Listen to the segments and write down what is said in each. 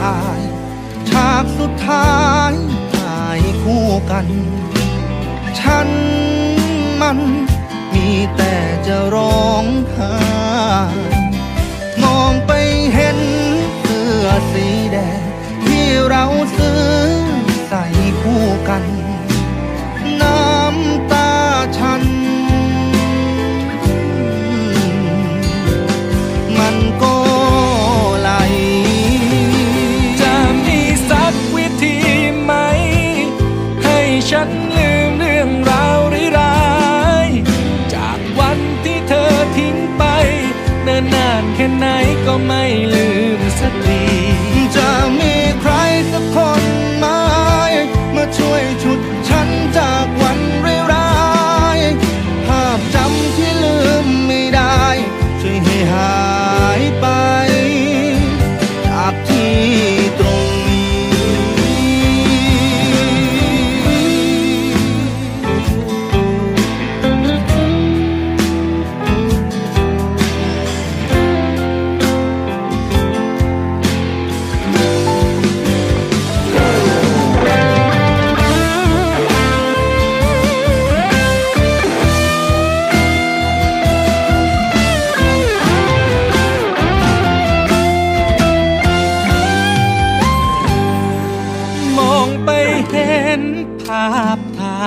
าพถ่าย ฉากสุดท้ายถ่ายคู่กัน ฉันมันมีแต่จะร้องไห้มองไปเห็นเสื้อสีแดงที่เราซื้อใส่คู่กัน ฉันลืมเรื่องราวร้ายๆจากวันที่เธอทิ้งไปนานนานแค่ไหนก็ไม่ลืมสักที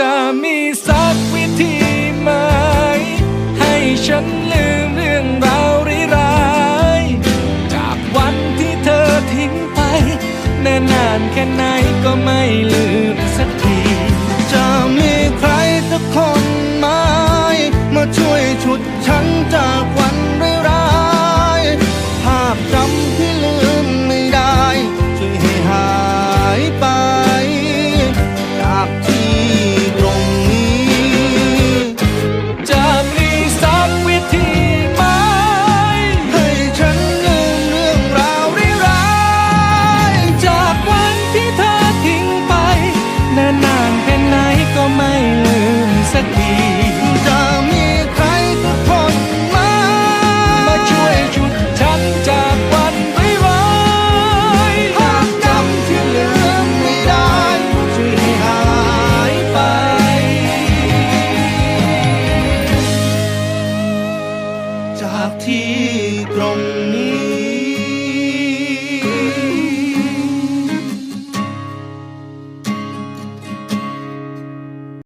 จะมีสัก